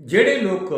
ਜਿਹੜੇ ਲੋਕ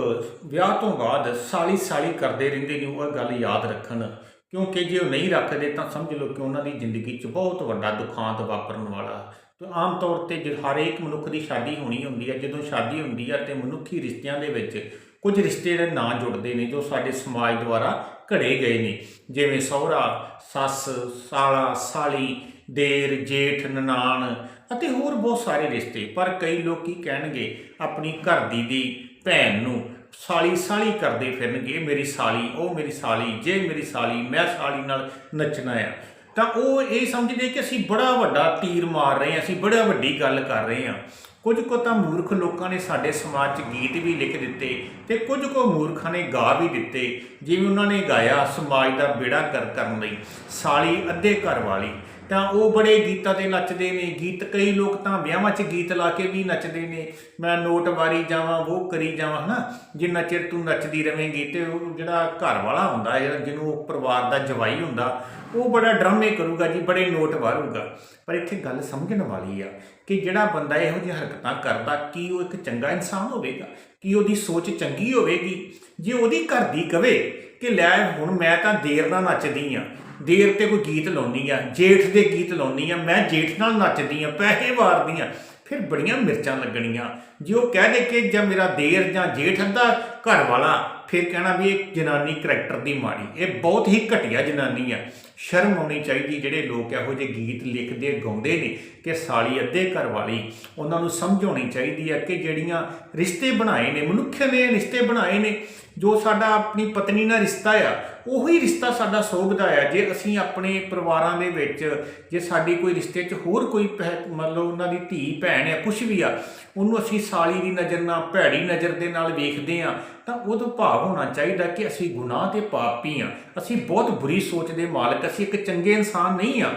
ਵਿਆਹ ਤੋਂ ਬਾਅਦ ਸਾਲੀ ਸਾਲੀ ਕਰਦੇ ਰਹਿੰਦੇ ਨੇ, ਉਹ ਗੱਲ ਯਾਦ ਰੱਖਣ। ਕਿਉਂਕਿ ਜੇ ਉਹ ਨਹੀਂ ਰੱਖਦੇ, ਤਾਂ ਸਮਝ ਲਓ ਕਿ ਉਹਨਾਂ ਦੀ ਜ਼ਿੰਦਗੀ 'ਚ ਬਹੁਤ ਵੱਡਾ ਦੁਖਾਂਤ ਵਾਪਰਨ ਵਾਲਾ। ਤੇ ਆਮ ਤੌਰ ਤੇ ਜੇ ਹਰੇਕ ਮਨੁੱਖ ਦੀ ਸ਼ਾਦੀ ਹੋਣੀ ਹੁੰਦੀ ਹੈ। ਜਦੋਂ ਸ਼ਾਦੀ ਹੁੰਦੀ ਹੈ ਤੇ ਮਨੁੱਖੀ ਰਿਸ਼ਤਿਆਂ ਦੇ ਵਿੱਚ ਕੁਝ ਰਿਸ਼ਤੇ ਦੇ ਨਾਂ ਜੁੜਦੇ ਨੇ, ਜੋ ਸਾਡੇ ਸਮਾਜ ਦੁਆਰਾ ਘੜੇ ਗਏ ਨੇ। ਜਿਵੇਂ ਸਹੁਰਾ, ਸੱਸ, ਸਾਲਾ, ਸਾਲੀ, ਦੇਰ, ਜੇਠ, ਨਨਾਣ ਅਤੇ ਹੋਰ ਬਹੁਤ ਸਾਰੇ ਰਿਸ਼ਤੇ। ਪਰ ਕਈ ਲੋਕ ਕੀ ਕਹਿਣਗੇ, ਆਪਣੀ ਘਰ ਦੀ ਦੀ ਭੈਣ ਨੂੰ ਸਾਲੀ ਸਾਲੀ ਕਰਦੇ ਫਿਰਨਗੇ, ਮੇਰੀ ਸਾਲੀ, ਉਹ ਮੇਰੀ ਸਾਲੀ, ਜੇ ਮੇਰੀ ਸਾਲੀ, ਮੈਂ ਸਾਲੀ ਨਾਲ ਨੱਚਣਾ ਆ। ਤਾਂ ਉਹ ਇਹ ਸਮਝਦੇ ਕਿ ਅਸੀਂ ਬੜਾ ਵੱਡਾ ਤੀਰ ਮਾਰ ਰਹੇ ਹਾਂ, ਅਸੀਂ ਬੜਾ ਵੱਡੀ ਗੱਲ ਕਰ ਰਹੇ ਹਾਂ। ਕੁਝ ਕੁ ਤਾਂ ਮੂਰਖ ਲੋਕਾਂ ਨੇ ਸਾਡੇ ਸਮਾਜ 'ਚ ਗੀਤ ਵੀ ਲਿਖ ਦਿੱਤੇ ਤੇ ਕੁਝ ਕੁ ਮੂਰਖਾਂ ਨੇ ਗਾ ਵੀ ਦਿੱਤੇ, ਜਿਵੇਂ ਉਹਨਾਂ ਨੇ ਗਾਇਆ, ਸਮਾਜ ਦਾ ਬੇੜਾ ਕਰ ਕਰਨ ਲਈ, ਸਾਲੀ ਅੱਧੇ ਘਰ ਵਾਲੀ। ਤਾਂ ਉਹ ਬੜੇ ਗੀਤਾਂ ਤੇ ਨੱਚਦੇ ਨੇ। ਗੀਤ ਕਈ ਲੋਕ ਤਾਂ ਵਿਆਹਾਂ 'ਚ ਗੀਤ ਲਾ ਕੇ ਵੀ ਨੱਚਦੇ ਨੇ। ਮੈਂ ਨੋਟ ਵਾਰੀ ਜਾਵਾਂ ਉਹ ਕਰੀ ਜਾਵਾਂ, ਹਨਾ? ਜਿੰਨਾ ਚਿਰ ਤੂੰ ਨੱਚਦੀ ਰਵੇਂਗੀ ਤੇ ਉਹ ਜਿਹੜਾ ਘਰ ਵਾਲਾ ਹੁੰਦਾ, ਜਿਹੜਾ ਜਿਹਨੂੰ ਪਰਿਵਾਰ ਦਾ ਜਵਾਈ ਹੁੰਦਾ, ਉਹ ਬੜਾ ਡਰਾਮੇ ਕਰੂਗਾ ਜੀ, ਬੜੇ ਨੋਟ ਵਾਰੂਗਾ। ਪਰ ਇੱਥੇ ਗੱਲ ਸਮਝਣ ਵਾਲੀ ਆ ਕਿ ਜਿਹੜਾ ਬੰਦਾ ਇਹੋ ਜਿਹੀ ਹਰਕਤਾਂ ਕਰਦਾ, ਕੀ ਉਹ ਇੱਕ ਚੰਗਾ ਇਨਸਾਨ ਹੋਵੇਗਾ? ਕੀ ਉਹਦੀ ਸੋਚ ਚੰਗੀ ਹੋਵੇਗੀ? ਜੇ ਉਹਦੀ ਘਰ ਦੀ ਕਵੇ ਕਿ ਲੈ ਹੁਣ ਮੈਂ ਤਾਂ ਦੇਰ ਨਾਲ ਨੱਚਦੀ ਆ ਦੇਰ ਤੇ ਕੋਈ ਗੀਤ ਲਾਉਣੀ ਆ, ਜੇਠ ਦੇ ਗੀਤ ਲਾਉਣੀ ਆ, ਮੈਂ ਜੇਠ ਨਾਲ ਨੱਚਦੀ ਆ, ਪੈਸੇ ਵਾਰਦੀ ਆ, ਫਿਰ ਬੜੀਆਂ ਮਿਰਚਾਂ ਲੱਗਣੀਆਂ। ਜੇ ਉਹ ਕਹਿ ਦੇ ਕਿ ਜਾਂ ਮੇਰਾ ਦੇਰ ਜਾਂ ਜੇਠ ਅੱਧਾ ਘਰ ਵਾਲਾ, ਫਿਰ ਕਹਿਣਾ ਵੀ ਇਹ ਜਨਾਨੀ ਕਰੈਕਟਰ ਦੀ ਮਾੜੀ, ਇਹ ਬਹੁਤ ਹੀ ਘਟੀਆ ਜਨਾਨੀ ਆ। ਸ਼ਰਮ ਆਉਣੀ ਚਾਹੀਦੀ, ਜਿਹੜੇ ਲੋਕ ਇਹੋ ਜਿਹੇ ਗੀਤ ਲਿਖਦੇ, ਗਾਉਂਦੇ ਨੇ ਕਿ ਸਾਲੀ ਅੱਧੇ ਘਰ ਵਾਲੀ, ਉਹਨਾਂ ਨੂੰ ਸਮਝ ਆਉਣੀ ਚਾਹੀਦੀ ਹੈ ਕਿ ਜਿਹੜੀਆਂ ਰਿਸ਼ਤੇ ਬਣਾਏ ਨੇ, ਮਨੁੱਖ ਨੇ ਰਿਸ਼ਤੇ ਬਣਾਏ ਨੇ, ਜੋ ਸਾਡਾ ਆਪਣੀ ਪਤਨੀ ਨਾਲ ਰਿਸ਼ਤਾ ਆ, ਉਹੀ ਰਿਸ਼ਤਾ ਸਾਡਾ ਸੋਭਦਾ ਆ। ਜੇ ਅਸੀਂ ਆਪਣੇ ਪਰਿਵਾਰਾਂ ਦੇ ਵਿੱਚ, ਜੇ ਸਾਡੀ ਕੋਈ ਰਿਸ਼ਤੇ 'ਚ ਹੋਰ ਕੋਈ ਪਹਿ- ਮੰਨ ਉਹਨਾਂ ਦੀ ਧੀ, ਭੈਣ ਆ ਕੁਝ ਵੀ ਆ, ਉਹਨੂੰ ਅਸੀਂ ਸਾਲੀ ਦੀ ਨਜ਼ਰ ਨਾਲ, ਭੈੜੀ ਨਜ਼ਰ ਦੇ ਨਾਲ ਵੇਖਦੇ ਆ, ਤਾਂ ਉਹਦਾ ਭਾਵ ਹੋਣਾ ਚਾਹੀਦਾ ਕਿ ਅਸੀਂ ਗੁਨਾਹ ਤੇ ਪਾਪੀ ਆ। ਅਸੀਂ ਬਹੁਤ ਬੁਰੀ ਸੋਚ ਦੇ ਮਾਲਕ ਅਸੀਂ ਇੱਕ ਚੰਗੇ ਇਨਸਾਨ ਨਹੀਂ ਆ।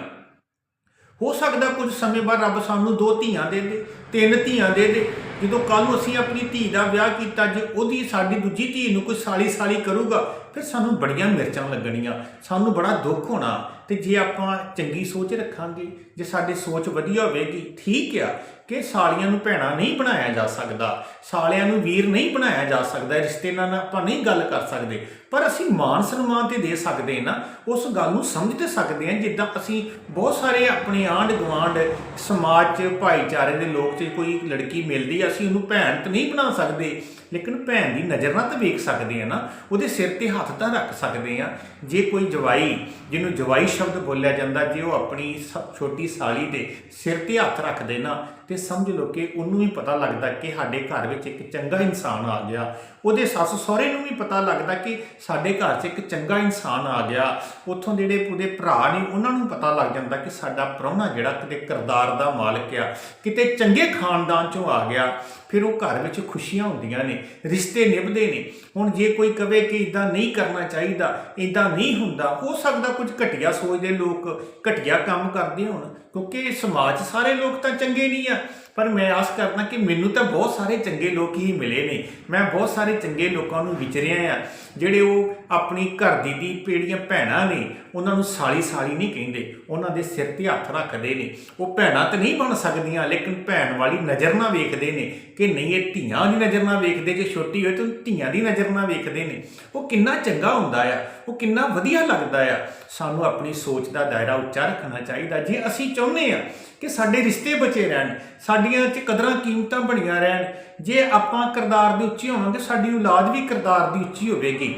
ਹੋ ਸਕਦਾ ਕੁਝ ਸਮੇਂ ਬਾਅਦ ਰੱਬ ਸਾਨੂੰ ਦੋ ਧੀਆਂ ਦੇ ਦੇ, ਤਿੰਨ ਧੀਆਂ ਦੇ ਦੇ। ਜਦੋਂ ਕੱਲ ਨੂੰ ਅਸੀਂ ਆਪਣੀ ਧੀ ਦਾ ਵਿਆਹ ਕੀਤਾ, ਜੇ ਉਹਦੀ ਸਾਡੀ ਦੂਜੀ ਧੀ ਨੂੰ ਕੋਈ ਸਾਲੀ ਸਾਲੀ ਕਰੂਗਾ, ਫਿਰ ਸਾਨੂੰ ਬੜੀਆਂ ਮਿਰਚਾਂ ਲੱਗਣੀਆਂ, ਸਾਨੂੰ ਬੜਾ ਦੁੱਖ ਹੋਣਾ। ਤੇ ਜੇ ਆਪਾਂ ਚੰਗੀ ਸੋਚ ਰੱਖਾਂਗੇ, ਜੇ ਸਾਡੀ ਸੋਚ ਵਧੀਆ ਹੋਵੇਗੀ, ਠੀਕ ਆ ਕਿ ਸਾਲੀਆਂ ਨੂੰ ਭੈਣਾਂ ਨਹੀਂ ਬਣਾਇਆ ਜਾ ਸਕਦਾ, ਸਾਲਿਆਂ ਨੂੰ ਵੀਰ ਨਹੀਂ ਬਣਾਇਆ ਜਾ ਸਕਦਾ ਰਿਸ਼ਤੇ ਨਾਲ ਆਪਾਂ ਨਹੀਂ ਗੱਲ ਕਰ ਸਕਦੇ, ਪਰ ਅਸੀਂ ਮਾਨ ਸਨਮਾਨ ਤੇ ਦੇ ਸਕਦੇ ਨਾ, ਉਸ ਗੱਲ ਨੂੰ ਸਮਝ ਤੇ ਸਕਦੇ ਹਾਂ, ਜਿੱਦਾਂ ਅਸੀਂ ਬਹੁਤ ਸਾਰੇ ਆਪਣੇ ਆਂਢ ਗੁਆਂਢ ਸਮਾਜ 'ਚ, ਭਾਈਚਾਰੇ ਦੇ ਲੋਕ 'ਚ ਕੋਈ ਲੜਕੀ ਮਿਲਦੀ ਅਸੀਂ ਉਹਨੂੰ ਭੈਣ ਤਾਂ ਨਹੀਂ ਬਣਾ ਸਕਦੇ, ਲੇਕਿਨ ਭੈਣ ਦੀ ਨਜ਼ਰ ਨਾਲ ਤਾਂ ਵੇਖ ਸਕਦੇ ਆ ਨਾ, ਉਹਦੇ ਸਿਰ ਤੇ ਹੱਥ ਤਾਂ ਰੱਖ ਸਕਦੇ ਆ ਜੇ ਕੋਈ ਜਵਾਈ, ਜਿਹਨੂੰ ਜਵਾਈ ਸ਼ਬਦ ਬੋਲਿਆ ਜਾਂਦਾ, ਜੇ ਉਹ ਆਪਣੀ ਸ- ਛੋਟੀ ਸਾਲੀ ਦੇ ਸਿਰ ਤੇ ਹੱਥ ਰੱਖਦੇ ਨਾ, ਤੇ ਸਮਝ ਲਓ ਕਿ ਉਹਨੂੰ ਵੀ ਪਤਾ ਲੱਗਦਾ ਕਿ ਸਾਡੇ ਘਰ ਵਿੱਚ ਇੱਕ ਚੰਗਾ ਇਨਸਾਨ ਆ ਗਿਆ। ਉਹਦੇ ਸੱਸ ਸਹੁਰੇ ਨੂੰ ਵੀ ਪਤਾ ਲੱਗਦਾ ਕਿ ਸਾਡੇ ਘਰ 'ਚ ਇੱਕ ਚੰਗਾ ਇਨਸਾਨ ਆ ਗਿਆ। ਉੱਥੋਂ ਜਿਹੜੇ ਉਹਦੇ ਭਰਾ ਨੇ, ਉਹਨਾਂ ਨੂੰ ਪਤਾ ਲੱਗ ਜਾਂਦਾ ਕਿ ਸਾਡਾ ਪ੍ਰਾਹੁਣਾ ਜਿਹੜਾ ਕਿਤੇ ਕਿਰਦਾਰ ਦਾ ਮਾਲਕ ਆ, ਕਿਤੇ ਚੰਗੇ ਖਾਨਦਾਨ ਚੋਂ ਆ ਗਿਆ। ਫਿਰ ਉਹ ਘਰ ਵਿੱਚ ਖੁਸ਼ੀਆਂ ਹੁੰਦੀਆਂ ਨੇ, ਰਿਸ਼ਤੇ ਨਿਭਦੇ ਨੇ। ਹੁਣ ਜੇ ਕੋਈ ਕਵੇ ਕਿ ਇਦਾਂ ਨਹੀਂ ਕਰਨਾ ਚਾਹੀਦਾ ਇਦਾਂ ਨਹੀਂ ਹੁੰਦਾ, ਹੋ ਸਕਦਾ ਕੁਝ ਘਟੀਆ ਸੋਚਦੇ ਲੋਕ, ਘਟੀਆ ਕੰਮ ਕਰਦੇ ਹੋਣ, ਕਿਉਂਕਿ ਸਮਾਜ ਸਾਰੇ ਲੋਕ ਤਾਂ ਚੰਗੇ ਨਹੀਂ ਆ। ਪਰ ਮੈਂ ਆਸ ਕਰਦਾ ਕਿ ਮੈਨੂੰ ਤਾਂ ਬਹੁਤ ਸਾਰੇ ਚੰਗੇ ਲੋਕ ਹੀ ਮਿਲੇ ਨੇ। ਮੈਂ ਬਹੁਤ ਸਾਰੇ ਚੰਗੇ ਲੋਕਾਂ ਨੂੰ ਵਿਚਰਿਆ ਆ ਜਿਹੜੇ ਉਹ ਆਪਣੀ ਘਰ ਦੀ ਦੀ ਪੀੜੀਆਂ ਭੈਣਾਂ ਨੇ, ਉਹਨਾਂ ਨੂੰ ਸਾਲੀ ਸਾਲੀ ਨਹੀਂ ਕਹਿੰਦੇ। ਉਹਨਾਂ ਦੇ ਸਿਰ ਤੇ ਹੱਥ ਰੱਖਦੇ ਨੇ। ਉਹ ਭੈਣਾਂ ਤਾਂ ਨਹੀਂ ਬਣ ਸਕਦੀਆਂ, ਲੇਕਿਨ ਭੈਣ ਵਾਲੀ ਨਜ਼ਰ ਨਾਲ ਵੇਖਦੇ ਨੇ। ਕਿ ਨਹੀਂ, ਇਹ ਧੀਆਂ ਦੀ ਨਜ਼ਰ ਨਾਲ ਵੇਖਦੇ, ਜੇ ਛੋਟੀ ਹੋਏ ਤਾਂ ਧੀਆਂ ਦੀ ਨਜ਼ਰ ਨਾਲ ਵੇਖਦੇ ਨੇ। ਉਹ ਕਿੰਨਾ ਚੰਗਾ ਹੁੰਦਾ ਆ, ਉਹ ਕਿੰਨਾ ਵਧੀਆ ਲੱਗਦਾ ਆ। ਸਾਨੂੰ ਆਪਣੀ ਸੋਚ ਦਾ ਦਾਇਰਾ ਉੱਚਾ ਰੱਖਣਾ ਚਾਹੀਦਾ। ਜੇ ਅਸੀਂ ਚਾਹੁੰਦੇ ਆ ਕਿ ਸਾਡੇ ਰਿਸ਼ਤੇ ਬਚੇ ਰਹਿਣ, ਸਾਡੀ ਸਾਡੀਆਂ 'ਚ ਕਦਰਾਂ ਕੀਮਤਾਂ ਬਣੀਆਂ ਰਹਿਣ। ਜੇ ਆਪਾਂ ਕਿਰਦਾਰ ਦੀ ਉੱਚੀ ਹੋਵਾਂਗੇ ਸਾਡੀ ਔਲਾਦ ਵੀ ਕਿਰਦਾਰ ਦੀ ਉੱਚੀ ਹੋਵੇਗੀ।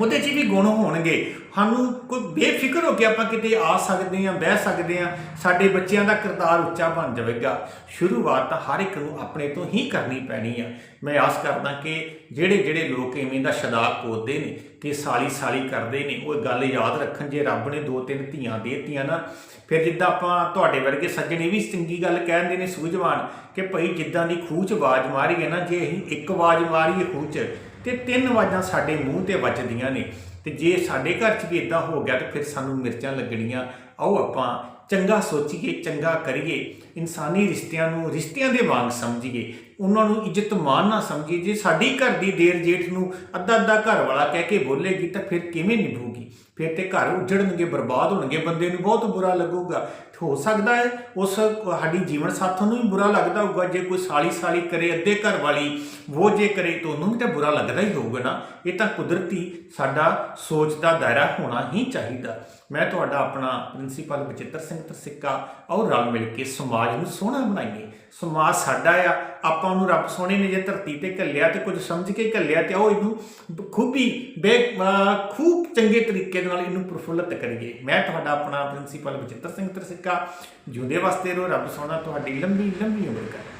ਉਹਦੇ 'ਚ ਵੀ ਗੁਣ ਹੋਣਗੇ। ਸਾਨੂੰ ਕੋਈ ਬੇਫਿਕਰ ਹੋ ਕੇ ਆਪਾਂ ਕਿਤੇ ਆ ਸਕਦੇ ਹਾਂ, ਬਹਿ ਸਕਦੇ ਹਾਂ, ਸਾਡੇ ਬੱਚਿਆਂ ਦਾ ਕਿਰਦਾਰ ਉੱਚਾ ਬਣ ਜਾਵੇਗਾ। ਸ਼ੁਰੂਆਤ ਤਾਂ ਹਰ ਇੱਕ ਨੂੰ ਆਪਣੇ ਤੋਂ ਹੀ ਕਰਨੀ ਪੈਣੀ ਆ। ਮੈਂ ਆਸ ਕਰਦਾ ਕਿ ਜਿਹੜੇ ਜਿਹੜੇ ਲੋਕ ਇਵੇਂ ਦਾ ਸ਼ਦਾਬ ਕੋਦਦੇ ਨੇ, ਕਿ ਸਾਲੀ ਸਾਲੀ ਕਰਦੇ ਨੇ, ਉਹ ਗੱਲ ਯਾਦ ਰੱਖਣ ਜੇ ਰੱਬ ਨੇ ਦੋ ਤਿੰਨ ਧੀਆਂ ਦੇਤੀਆਂ ਨਾ, ਫਿਰ ਜਿੱਦਾਂ ਆਪਾਂ ਤੁਹਾਡੇ ਵਰਗੇ ਸੱਜਣੇ ਵੀ ਚੰਗੀ ਗੱਲ ਕਹਿੰਦੇ ਨੇ ਸੂਝਵਾਨ, ਕਿ ਭਈ ਜਿੱਦਾਂ ਦੀ ਖੂਹ 'ਚ ਆਵਾਜ਼ ਮਾਰੀ ਹੈ ਨਾ, ਜੇ ਅਸੀਂ ਇੱਕ ਆਵਾਜ਼ ਮਾਰੀਏ ਖੂਹ 'ਚ ਤੇ ਤਿੰਨ ਆਵਾਜ਼ਾਂ ਸਾਡੇ ਮੂੰਹ ਤੇ ਵੱਜਦੀਆਂ ਨੇ। ਤੇ ਜੇ ਸਾਡੇ ਘਰ 'ਚ ਵੀ ਇਦਾਂ ਹੋ ਗਿਆ ਤਾਂ ਫਿਰ ਸਾਨੂੰ ਮਿਰਚਾਂ ਲੱਗਣੀਆਂ। ਆਓ ਆਪਾਂ ਚੰਗਾ ਸੋਚੀਏ, ਚੰਗਾ ਕਰੀਏ, ਇਨਸਾਨੀ ਰਿਸ਼ਤਿਆਂ ਨੂੰ, ਰਿਸ਼ਤਿਆਂ ਦੇ ਵਾਂਗ ਸਮਝੀਏ। ਉਹਨਾਂ ਨੂੰ ਇੱਜ਼ਤ ਮਾਨ ਨਾ ਸਮਝੀਏ। ਜੇ ਸਾਡੀ ਘਰ ਦੀ ਦੇਰ ਜੇਠ ਨੂੰ ਅੱਧਾ ਅੱਧਾ ਘਰ ਵਾਲਾ ਕਹਿ ਕੇ ਬੋਲੇਗੀ ਤਾਂ ਫਿਰ ਕਿਵੇਂ ਨਿਭੂਗੀ? ਫਿਰ ਤੇ ਘਰ ਉਜੜਨਗੇ, ਬਰਬਾਦ ਹੋਣਗੇ, ਬੰਦੇ ਨੂੰ ਬਹੁਤ ਬੁਰਾ ਲੱਗੂਗਾ। ਹੋ ਸਕਦਾ ਹੈ ਉਸ ਸਾਡੀ ਜੀਵਨ ਸਾਥਣ ਨੂੰ ਵੀ ਬੁਰਾ ਲੱਗਦਾ ਹੋਊਗਾ। ਜੇ ਕੋਈ ਸਾਲੀ ਸਾਲੀ ਕਰੇ, ਅੱਧੇ ਘਰ ਵਾਲੀ ਉਹ ਜੇ ਕਰੇ, ਤਾਂ ਉਹਨੂੰ ਵੀ ਤਾਂ ਬੁਰਾ ਲੱਗਦਾ ਹੀ ਹੋਊਗਾ ਨਾ। ਇਹ ਤਾਂ ਕੁਦਰਤੀ ਸਾਡਾ ਸੋਚ ਦਾ ਦਾਇਰਾ ਹੋਣਾ ਹੀ ਚਾਹੀਦਾ। ਮੈਂ ਤੁਹਾਡਾ ਆਪਣਾ ਪ੍ਰਿੰਸੀਪਲ ਬਚਿੱਤਰ ਸਿੰਘ ਤਰਸਿੱਕਾ ਔਰ ਰਲ ਮਿਲ ਕੇ ਸਮਾਜ ਨੂੰ ਸੋਹਣਾ ਬਣਾਈਏ। ਸਮਾਜ ਸਾਡਾ ਆ, ਆਪਾਂ ਨੂੰ ਰੱਬ ਸੋਹਣੇ ਨੇ ਜੇ ਧਰਤੀ ਤੇ ਘੱਲਿਆ ਤੇ ਕੁਝ ਸਮਝ ਕੇ ਘੱਲਿਆ ਤੇ ਉਹ ਇਹਨੂੰ ਖੂਬੀ, ਬੇ ਖੂਬ ਚੰਗੇ ਤਰੀਕੇ ਦੇ ਨਾਲ ਇਹਨੂੰ ਪ੍ਰਫੁੱਲਤ ਕਰੀਏ। ਮੈਂ ਤੁਹਾਡਾ ਆਪਣਾ ਪ੍ਰਿੰਸੀਪਲ ਬਚਿੱਤਰ ਸਿੰਘ ਤਰਸਿੱਕਾ, ਜਿਉਂਦੇ ਵਾਸਤੇ ਰਹੋ, ਰੱਬ ਸੋਹਣਾ ਤੁਹਾਡੀ ਲੰਬੀ ਲੰਬੀ ਉਮਰ ਕਰੇ।